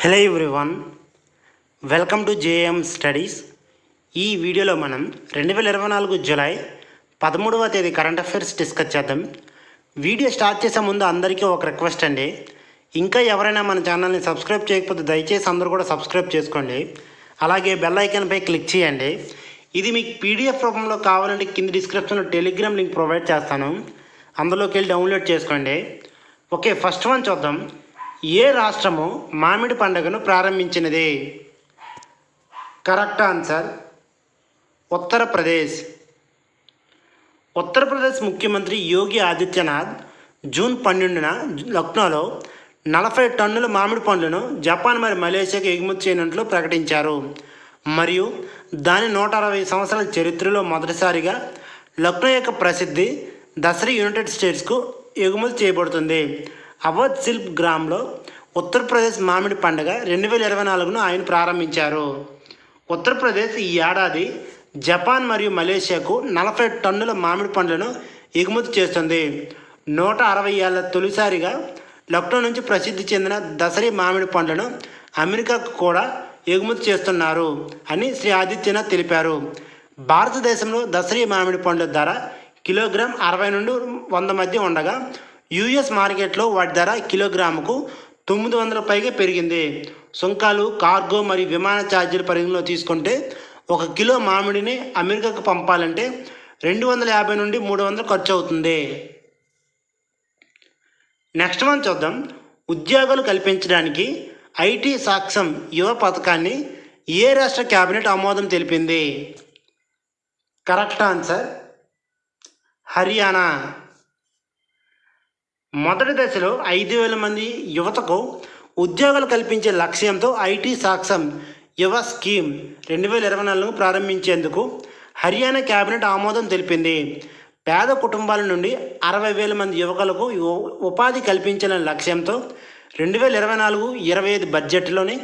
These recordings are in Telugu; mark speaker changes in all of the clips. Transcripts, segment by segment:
Speaker 1: Hello everyone welcome to JM studies. ఈ వీడియోలో మనం రెండు వేల ఇరవై నాలుగు జూలై పదమూడవ తేదీ కరెంట్ అఫైర్స్ డిస్కస్ చేద్దాం. వీడియో స్టార్ట్ చేసే ముందు అందరికీ ఒక రిక్వెస్ట్ అండి. ఇంకా ఎవరైనా మన ఛానల్ని సబ్స్క్రైబ్ చేయకపోతే దయచేసి అందరూ కూడా సబ్స్క్రైబ్ చేసుకోండి. అలాగే బెల్ ఐకాన్పై క్లిక్ చేయండి. ఇది మీకు పీడిఎఫ్ రూపంలో కావాలంటే కింద డిస్క్రిప్షన్లో టెలిగ్రామ్ లింక్ ప్రొవైడ్ చేస్తాను. అందులోకి వెళ్ళి డౌన్లోడ్ చేసుకోండి. ఓకే ఫస్ట్ వన్ చూద్దాం. ఏ రాష్ట్రము మామిడి పండుగను ప్రారంభించినది? Correct answer Uttar Pradesh. Uttar Pradesh ముఖ్యమంత్రి యోగి ఆదిత్యనాథ్ జూన్ పన్నెండున లక్నోలో నలభై టన్నుల మామిడి పండ్లను జపాన్ మరియు మలేషియాకు ఎగుమతి చేయనున్నట్లు ప్రకటించారు. మరియు దాని నూట అరవై సంవత్సరాల చరిత్రలో మొదటిసారిగా లక్నో యొక్క ప్రసిద్ధి దసరా యునైటెడ్ స్టేట్స్కు ఎగుమతి చేయబడుతుంది. అవధ్ శిల్ప్ గ్రామ్లో ఉత్తరప్రదేశ్ మామిడి పండుగ రెండు వేల ఇరవై నాలుగును ఆయన ప్రారంభించారు. ఉత్తరప్రదేశ్ ఈ ఏడాది జపాన్ మరియు మలేషియాకు నలభై టన్నుల మామిడి పండ్లను ఎగుమతి చేస్తుంది. నూట అరవై ఏళ్ళ తొలిసారిగా లక్నో నుంచి ప్రసిద్ధి చెందిన దసరి మామిడి పండ్లను అమెరికాకు కూడా ఎగుమతి చేస్తున్నారు అని శ్రీ ఆదిత్యనాథ్ తెలిపారు. భారతదేశంలో దసరి మామిడి పండ్ల ధర కిలోగ్రామ్ అరవై నుండి వంద మధ్య ఉండగా యుఎస్ మార్కెట్లో వాటి ధర కిలోగ్రాముకు తొమ్మిది వందల పైగా పెరిగింది. సుంకాలు కార్గో మరియు విమాన ఛార్జీలు పరిగణలో తీసుకుంటే ఒక కిలో మామిడిని అమెరికాకు పంపాలంటే రెండు వందల యాభై నుండి మూడు వందలు ఖర్చు అవుతుంది. నెక్స్ట్ మనం చూద్దాం. ఉద్యోగాలు కల్పించడానికి ఐటీ సాక్ష్యం యువ పథకాన్ని ఏ రాష్ట్ర కేబినెట్ ఆమోదం తెలిపింది? Correct answer Haryana. మొదటి దశలో ఐదు వేల మంది యువతకు ఉద్యోగాలు కల్పించే లక్ష్యంతో ఐటీ సాక్ష్యం యువ స్కీమ్ రెండు వేల ఇరవై నాలుగు ప్రారంభించేందుకు హర్యానా కేబినెట్ ఆమోదం తెలిపింది. పేద కుటుంబాల నుండి అరవై వేల మంది యువకులకు ఉపాధి కల్పించాలనే లక్ష్యంతో రెండు వేల ఇరవై నాలుగు ఇరవై ఐదు బడ్జెట్లోని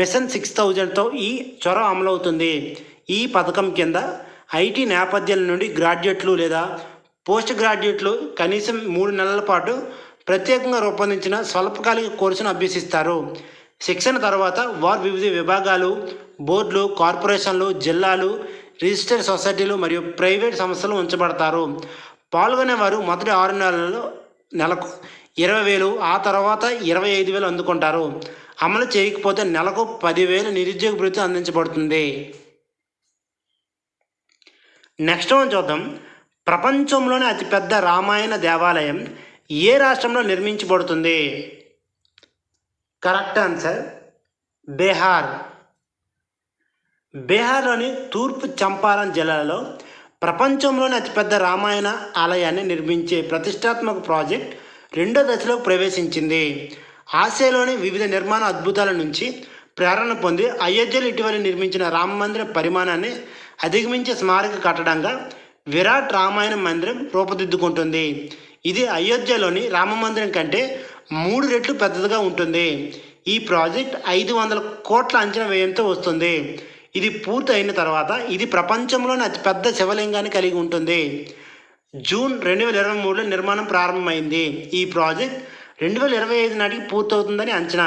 Speaker 1: మిషన్ సిక్స్ థౌజండ్తో ఈ చొరవ అమలవుతుంది. ఈ పథకం కింద ఐటీ నేపథ్యాల నుండి గ్రాడ్యుయేట్లు లేదా పోస్ట్ గ్రాడ్యుయేట్లు కనీసం మూడు నెలల పాటు ప్రత్యేకంగా రూపొందించిన స్వల్పకాలిక కోర్సును అభ్యసిస్తారు. శిక్షణ తర్వాత వారు వివిధ విభాగాలు బోర్డులు కార్పొరేషన్లు జిల్లాలు రిజిస్టర్డ్ సొసైటీలు మరియు ప్రైవేట్ సంస్థలు ఉంచబడతారు. పాల్గొనేవారు మొదటి ఆరు నెలల్లో నెలకు ఇరవై వేలు ఆ తర్వాత ఇరవై ఐదు వేలు అందుకుంటారు. అమలు చేయకపోతే నెలకు పదివేలు నిరుద్యోగ భృతి అందించబడుతుంది. నెక్స్ట్ మనం చూద్దాం. ప్రపంచంలోనే అతిపెద్ద రామాయణ దేవాలయం ఏ రాష్ట్రంలో నిర్మించబడుతుంది? Correct answer Bihar. బీహార్లోని తూర్పు చంపారన్ జిల్లాలో ప్రపంచంలోని అతిపెద్ద రామాయణ ఆలయాన్ని నిర్మించే ప్రతిష్టాత్మక ప్రాజెక్ట్ రెండో దశలో ప్రవేశించింది. ఆసియాలోని వివిధ నిర్మాణ అద్భుతాల నుంచి ప్రేరణ పొంది అయోధ్యలో ఇటీవల నిర్మించిన రామ మందిర పరిమాణాన్ని అధిగమించే స్మారక కట్టడంగా విరాట్ రామాయణ మందిరం రూపుదిద్దుకుంటుంది. ఇది అయోధ్యలోని రామ మందిరం కంటే మూడు రెట్లు పెద్దదిగా ఉంటుంది. ఈ ప్రాజెక్ట్ ఐదు వందల కోట్ల అంచనా వ్యయంతో వస్తుంది. ఇది పూర్తి అయిన తర్వాత ఇది ప్రపంచంలోని అతిపెద్ద శివలింగాన్ని కలిగి ఉంటుంది. జూన్ రెండు వేల ఇరవై మూడులో నిర్మాణం ప్రారంభమైంది. ఈ ప్రాజెక్ట్ రెండు వేల ఇరవై ఐదు నాటికి పూర్తవుతుందని అంచనా.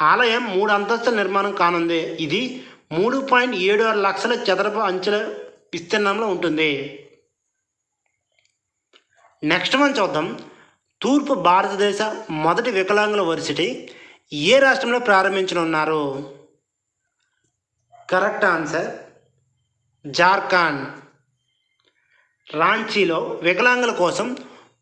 Speaker 1: ఆలయం మూడు అంతస్తుల నిర్మాణం కానుంది. ఇది మూడు పాయింట్ ఏడు ఆరు లక్షల చదరపు అంచుల విస్తీర్ణంలో ఉంటుంది. నెక్స్ట్ మనం చూద్దాం. తూర్పు భారతదేశ మొదటి వికలాంగుల వర్సిటీ ఏ రాష్ట్రంలో ప్రారంభించనున్నారు? Correct answer Jharkhand. రాంచీలో వికలాంగుల కోసం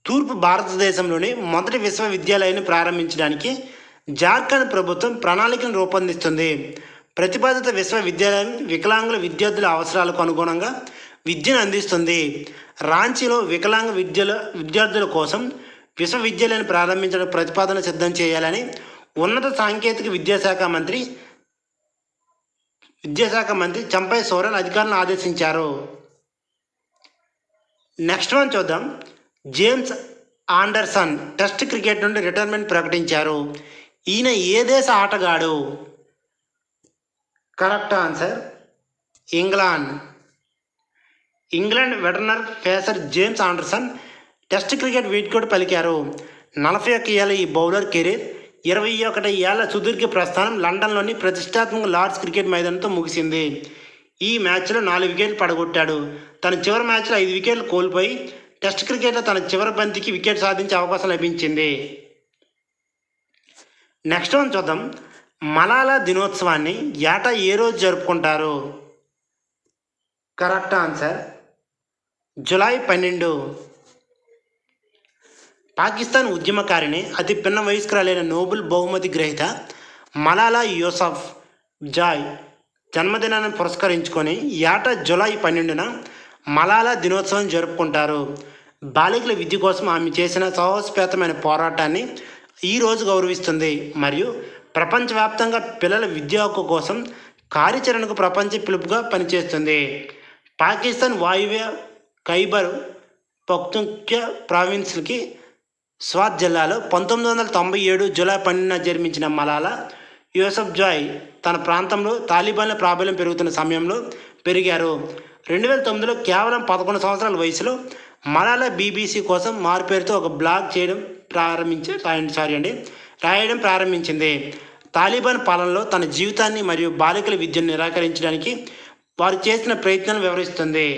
Speaker 1: తూర్పు భారతదేశంలోని మొదటి విశ్వవిద్యాలయాన్ని ప్రారంభించడానికి జార్ఖండ్ ప్రభుత్వం ప్రణాళికను రూపొందిస్తుంది. ప్రతిపాదిత విశ్వవిద్యాలయం వికలాంగుల విద్యార్థుల అవసరాలకు అనుగుణంగా విద్యను అందిస్తుంది. రాంచీలో వికలాంగ విద్యల విద్యార్థుల కోసం విశ్వవిద్యాలయాన్ని ప్రారంభించడం ప్రతిపాదన సిద్ధం చేయాలని ఉన్నత సాంకేతిక విద్యాశాఖ మంత్రి విద్యాశాఖ మంత్రి చంపై సోరెన్ అధికారులను ఆదేశించారు. నెక్స్ట్ వన్ చూద్దాం. జేమ్స్ ఆండర్సన్ టెస్ట్ క్రికెట్ నుండి రిటైర్మెంట్ ప్రకటించారు. ఈయన ఏ దేశ ఆటగాడు? Correct answer England. England veteran pacer James Anderson test cricket వీడ్కోట్ పలికారు. నలభై ఒక్క ఏళ్ళ ఈ బౌలర్ కెరీర్ ఇరవై ఒకటి ఏళ్ళ సుదీర్ఘ ప్రస్థానం లండన్లోని ప్రతిష్టాత్మక లార్డ్స్ క్రికెట్ మైదానంతో ముగిసింది. ఈ మ్యాచ్లో నాలుగు వికెట్లు పడగొట్టాడు. తన చివరి మ్యాచ్లో ఐదు వికెట్లు కోల్పోయి టెస్ట్ క్రికెట్లో తన చివరి బంతికి వికెట్ సాధించే అవకాశం లభించింది. నెక్స్ట్ వన్ చూద్దాం. మలాలా దినోత్సవాన్ని ఏటా ఏ రోజు జరుపుకుంటారు? కరెక్ట్ ఆన్సర్ జులై పన్నెండు. పాకిస్తాన్ ఉద్యమకారిణి అతి పిన్న వయస్కురాలైన నోబుల్ బహుమతి గ్రహీత మలాలా యూసఫ్ జాయ్ జన్మదినాన్ని పురస్కరించుకొని ఏటా జులై పన్నెండున మలాలా దినోత్సవం జరుపుకుంటారు. బాలికల విద్య కోసం ఆమె చేసిన సాహసపేతమైన పోరాటాన్ని ఈ రోజు గౌరవిస్తుంది. మరియు ప్రపంచవ్యాప్తంగా పిల్లల విద్య హక్కు కోసం కార్యాచరణకు ప్రపంచ పిలుపుగా పనిచేస్తుంది. పాకిస్తాన్ వాయువ్య ఖైబర్ పఖ్తుంఖ్య ప్రావిన్స్కి స్వాత్ జిల్లాలో పంతొమ్మిది వందల తొంభై ఏడు జూలై పన్నెండున జన్మించిన మలాలా యూసఫ్ జాయ్ తన ప్రాంతంలో తాలిబాన్ల ప్రాబల్యం పెరుగుతున్న సమయంలో పెరిగారు. రెండు వేల తొమ్మిదిలో కేవలం పదకొండు సంవత్సరాల వయసులో మలాలా బీబీసీ కోసం మారుపేరుతో ఒక బ్లాగ్ చేయడం ప్రారంభించి రాయండి సారీ అండి రాయడం ప్రారంభించింది. తాలిబాన్ పాలనలో తన జీవితాన్ని మరియు బాలికల విద్యను నిరాకరించడానికి వారు చేసిన ప్రయత్నాలను వివరిస్తుంది.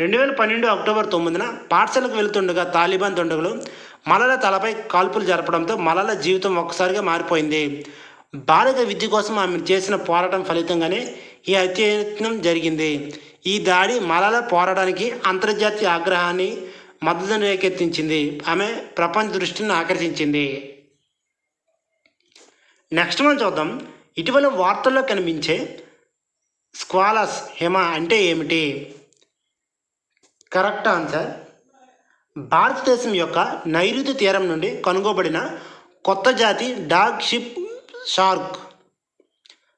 Speaker 1: రెండు వేల పన్నెండు అక్టోబర్ తొమ్మిదిన పాఠశాలకు వెళుతుండగా తాలిబాన్ దుండగులు మలల తలపై కాల్పులు జరపడంతో మలల జీవితం ఒక్కసారిగా మారిపోయింది. బాలిక విద్య కోసం ఆమె చేసిన పోరాటం ఫలితంగానే ఈ హత్యయత్నం జరిగింది. ఈ దాడి మలల పోరాటానికి అంతర్జాతీయ ఆగ్రహాన్ని మద్దతును రేకెత్తించింది. ఆమె ప్రపంచ దృష్టిని ఆకర్షించింది. నెక్స్ట్ మనం చూద్దాం. ఇటీవల వార్తల్లో కనిపించే స్క్వాలస్ హిమ అంటే ఏమిటి? Correct answer. భారతదేశం యొక్క నైరుతి తీరం నుండి కనుగోబడిన కొత్త జాతి dog ship shark.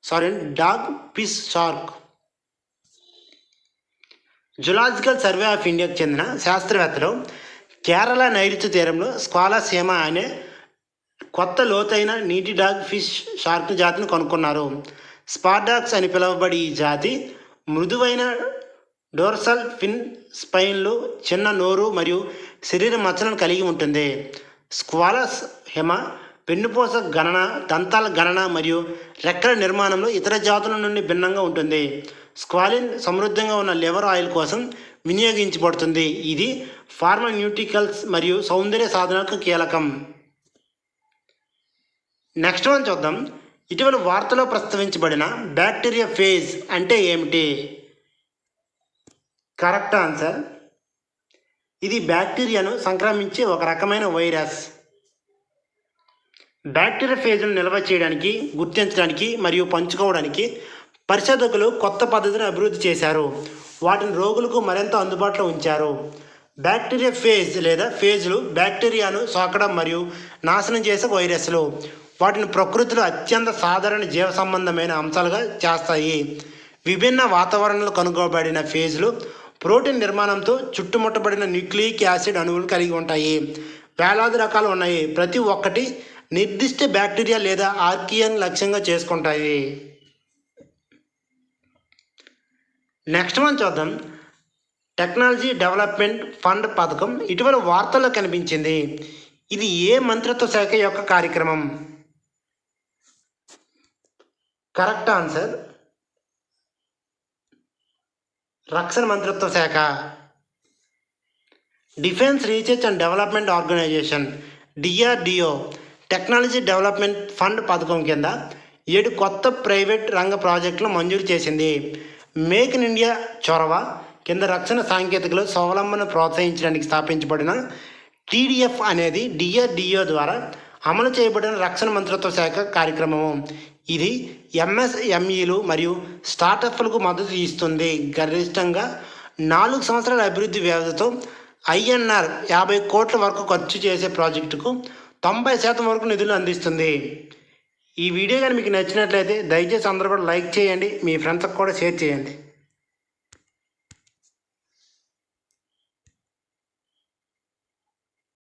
Speaker 1: Sorry dog fish shark. Zoological survey of ఇండియాకు చెందిన శాస్త్రవేత్తలు కేరళ నైరుతి తీరంలో స్క్వాలసీమ అనే కొత్త లోతైన నీటి డాగ్ ఫిష్ షార్క్ జాతిని కనుక్కున్నారు. స్పార్డాక్స్ అని పిలువబడి ఈ జాతి మృదువైన డోర్సల్ ఫిన్ స్పైన్లు చిన్న నోరు మరియు శరీర మచ్చలను కలిగి ఉంటుంది. స్క్వాలస్ హెమ వెన్నుపూస గణన దంతాల గణన మరియు రెక్కల నిర్మాణంలో ఇతర జాతుల నుండి భిన్నంగా ఉంటుంది. స్క్వాలిన్ సమృద్ధంగా ఉన్న లివర్ ఆయిల్ కోసం వినియోగించబడుతుంది. ఇది ఫార్మాన్యూటికల్స్ మరియు సౌందర్య సాధనకు కీలకం. నెక్స్ట్ వన్ చూద్దాం. ఇటీవల వార్తలో ప్రస్తావించబడిన బ్యాక్టీరియా ఫేజ్ అంటే ఏమిటి? Correct answer. ఇది బ్యాక్టీరియాను సంక్రమించే ఒక రకమైన వైరస్. బ్యాక్టీరియా ఫేజ్ను నిల్వ చేయడానికి గుర్తించడానికి మరియు పంచుకోవడానికి పరిశోధకులు కొత్త పద్ధతిని అభివృద్ధి చేశారు. వాటిని రోగులకు మరింత అందుబాటులో ఉంచారు. బ్యాక్టీరియా ఫేజ్ లేదా ఫేజ్లు బ్యాక్టీరియాను సోకడం మరియు నాశనం చేసే వైరస్లు. వాటిని ప్రకృతిలో అత్యంత సాధారణ జీవ సంబంధమైన అంశాలుగా చేస్తాయి. విభిన్న వాతావరణంలో కనుగొనబడిన ఫేజ్లు ప్రోటీన్ నిర్మాణంతో చుట్టుముట్టబడిన న్యూక్లియిక్ యాసిడ్ అణువులు కలిగి ఉంటాయి. వేలాది రకాలు ఉన్నాయి. ప్రతి ఒక్కటి నిర్దిష్ట బ్యాక్టీరియా లేదా ఆర్కియన్ లక్ష్యంగా చేసుకుంటాయి. నెక్స్ట్ మనం చూద్దాం. టెక్నాలజీ డెవలప్మెంట్ ఫండ్ పథకం ఇటీవల వార్తల్లో కనిపించింది. ఇది ఏ మంత్రిత్వ శాఖ యొక్క కార్యక్రమం? కరెక్ట్ ఆన్సర్ రక్షణ మంత్రిత్వ శాఖ. Defence research and development organisation DRDO technology development fund పథకం కింద ఏడు కొత్త ప్రైవేట్ రంగ ప్రాజెక్టులు మంజూరు చేసింది. మేక్ ఇన్ ఇండియా చొరవ కింద రక్షణ సాంకేతికలు స్వావలంబన ప్రోత్సహించడానికి స్థాపించబడిన టీడీఎఫ్ అనేది డిఆర్డిఓ ద్వారా అమలు చేయబడిన రక్షణ మంత్రిత్వ శాఖ కార్యక్రమము. ఇది ఎంఎస్ఎంఈలు మరియు స్టార్టప్లకు మద్దతు ఇస్తుంది. గరిష్టంగా నాలుగు సంవత్సరాల అభివృద్ధి వ్యవధితో ఐఎన్ఆర్ యాభై కోట్ల వరకు ఖర్చు చేసే ప్రాజెక్టుకు తొంభై శాతం వరకు నిధులు అందిస్తుంది. ఈ వీడియో కానీ మీకు నచ్చినట్లయితే దయచేసి అందరూ కూడా లైక్ చేయండి. మీ ఫ్రెండ్స్కి కూడా షేర్ చేయండి.